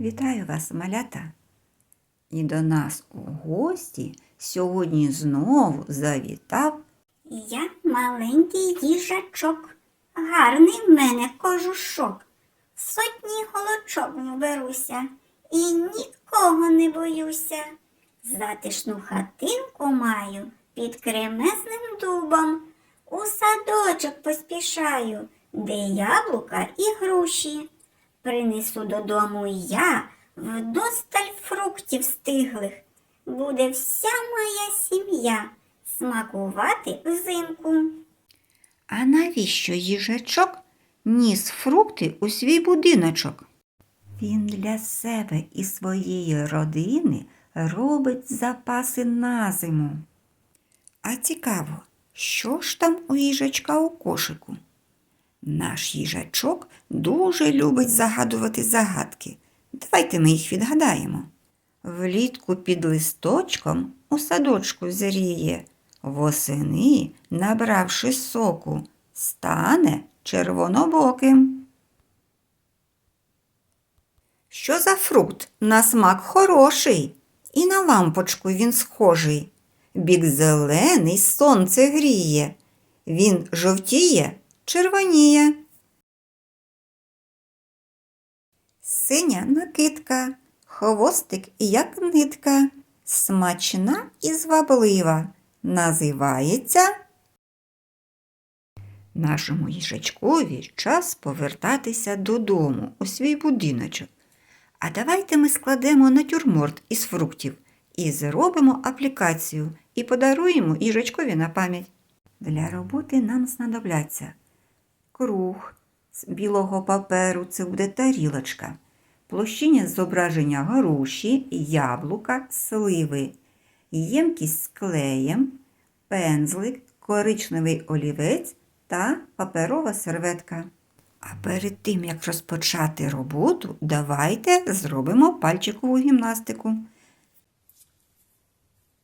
Вітаю вас, малята! І до нас у гості сьогодні знову завітав Я маленький їжачок, гарний в мене кожушок. Сотні голочок вберуся і нікого не боюся. Затишну хатинку маю під кремезним дубом. У садочок поспішаю, де яблука і груші. Принесу додому я вдосталь фруктів стиглих. Буде вся моя сім'я смакувати взимку. А навіщо їжачок ніс фрукти у свій будиночок? Він для себе і своєї родини робить запаси на зиму. А цікаво, що ж там у їжачка у кошику? Наш їжачок дуже любить загадувати загадки. Давайте ми їх відгадаємо. Влітку під листочком у садочку зріє, восени, набравши соку, стане червонобоким. Що за фрукт? На смак хороший, і на лампочку він схожий. Бік зелений сонце гріє. Він жовтіє, червоніє. Синя накидка, хвостик як нитка, смачна і зваблива, називається. Нашому їжачкові час повертатися додому у свій будиночок. А давайте ми складемо натюрморт із фруктів і зробимо аплікацію і подаруємо їжачкові на пам'ять. Для роботи нам знадобляться круг з білого паперу, це буде тарілочка, площиня зображення груші, яблука, сливи, ємкість з клеєм, пензлик, коричневий олівець та паперова серветка. А перед тим, як розпочати роботу, давайте зробимо пальчикову гімнастику.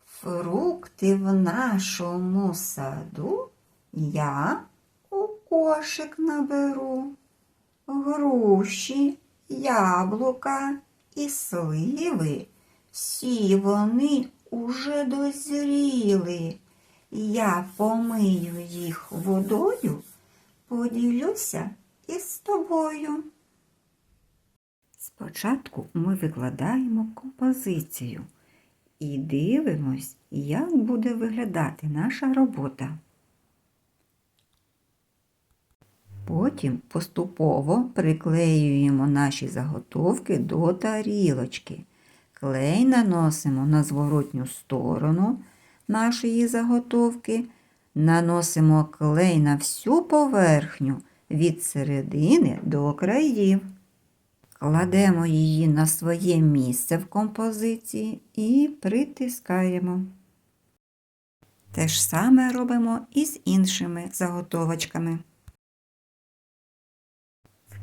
Фрукти в нашому саду я кошик наберу. Груші, яблука і сливи. Всі вони уже дозріли. Я помию їх водою, поділюся із тобою. Спочатку ми викладаємо композицію і дивимось, як буде виглядати наша робота. Потім поступово приклеюємо наші заготовки до тарілочки. Клей наносимо на зворотню сторону нашої заготовки, наносимо клей на всю поверхню від середини до країв. Кладемо її на своє місце в композиції і притискаємо. Те ж саме робимо і з іншими заготовочками.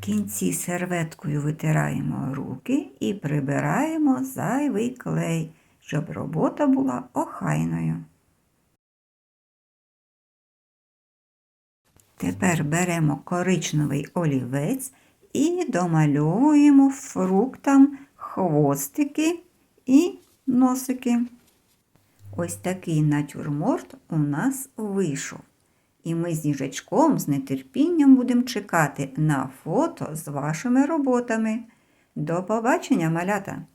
Кінці серветкою витираємо руки і прибираємо зайвий клей, щоб робота була охайною. Тепер беремо коричневий олівець і домальовуємо фруктам хвостики і носики. Ось такий натюрморт у нас вийшов. І ми з їжачком з нетерпінням будемо чекати на фото з вашими роботами. До побачення, малята!